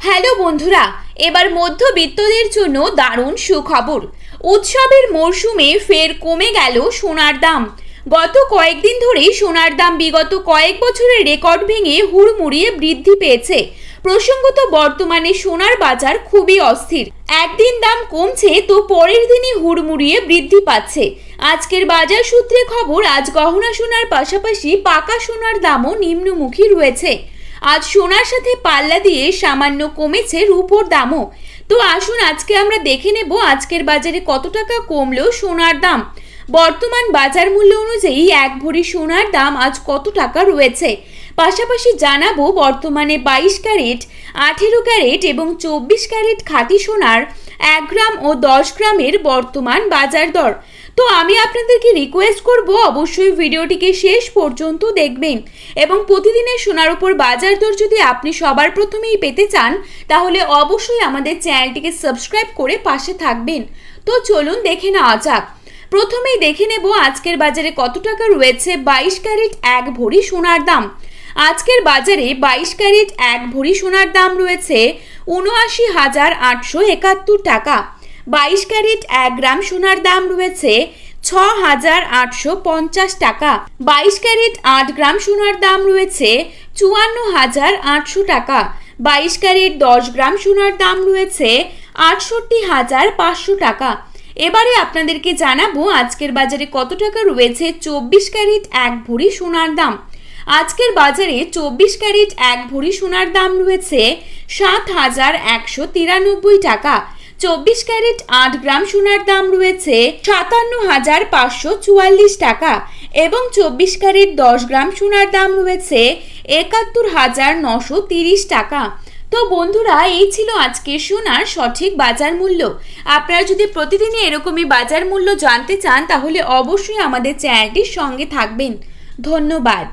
Hello বন্ধুরা, এবার মধ্যবিত্তদের জন্য দারুণ সুখবর। উৎসবের মরশুমে ফের কমে গেল সোনার দাম। গত কয়েকদিন ধরেই সোনার দাম বিগত কয়েক বছরের রেকর্ড ভেঙে হুড়মুড়িয়ে বৃদ্ধি পেয়েছে। প্রসঙ্গত, বর্তমানে সোনার বাজার খুবই অস্থির। একদিন দাম কমছে তো পরের দিনই হুড়মুড়িয়ে বৃদ্ধি পাচ্ছে। আজকের বাজার সূত্রে খবর, আজ গহনা সোনার পাশাপাশি পাকা সোনার দামও নিম্নমুখী রয়েছে। আজ সোনার সাথে পাল্লা দিয়ে সামান্য কমেছে রূপোর দামও। তো আসুন আজকে আমরা দেখে নেব আজকের বাজারে কত টাকা কমলো সোনার দাম। বর্তমান বাজার মূল্য অনুযায়ী এক ভরি সোনার দাম আজ কত টাকা রয়েছে? পাশাপাশি জানাব বর্তমানে বাইশ ক্যারেট, আঠেরো ক্যারেট এবং চব্বিশ ক্যারেট খাঁটি সোনার এক গ্রাম ও দশ গ্রামের বর্তমান বাজার দর। তো আমি আপনাদেরকে রিকোয়েস্ট করব, অবশ্যই ভিডিওটিকে শেষ পর্যন্ত দেখবেন এবং প্রতিদিনের সোনার উপর বাজার দর যদি আপনি সবার প্রথমেই পেতে চান, তাহলে অবশ্যই আমাদের চ্যানেলটিকে সাবস্ক্রাইব করে পাশে থাকবেন। তো চলুন দেখে নেওয়া যাক। প্রথমেই দেখে নেব আজকের বাজারে কত টাকা রয়েছে বাইশ ক্যারেট এক ভরি সোনার দাম। আজকের বাজারে বাইশ ক্যারেট এক ভরি সোনার দাম রয়েছে উনআশি হাজার আটশো একাত্তর টাকা। বাইশ ক্যারেট এক গ্রাম সোনার দাম রয়েছে ছ হাজার আটশো পঞ্চাশ টাকা। বাইশ ক্যারেট আট গ্রাম সোনার দাম রয়েছে চুয়ান্ন হাজার আটশো টাকা। বাইশ ক্যারেট দশ গ্রাম সোনার দাম রয়েছে আটষট্টি হাজার পাঁচশো টাকা। এবারে আপনাদেরকে জানাব আজকের বাজারে কত টাকা রয়েছে। চব্বিশ ক্যারেট এক ভরি সোনার দাম। আজকের বাজারে চব্বিশ ক্যারেট এক ভরি সোনার দাম রয়েছে সাত হাজার একশো তিরানব্বই টাকা। চব্বিশ ক্যারেট আট গ্রাম সোনার দাম রয়েছে সাতান্ন হাজার পাঁচশো চুয়াল্লিশ টাকা এবং চব্বিশ ক্যারেট দশ গ্রাম সোনার দাম রয়েছে একাত্তর হাজার নশো তিরিশ টাকা। তো বন্ধুরা, এই ছিল আজকে সোনার সঠিক বাজার মূল্য। আপনারা যদি প্রতিদিনই এরকমই বাজার মূল্য জানতে চান, তাহলে অবশ্যই আমাদের চ্যানেলটির সঙ্গে থাকবেন। ধন্যবাদ।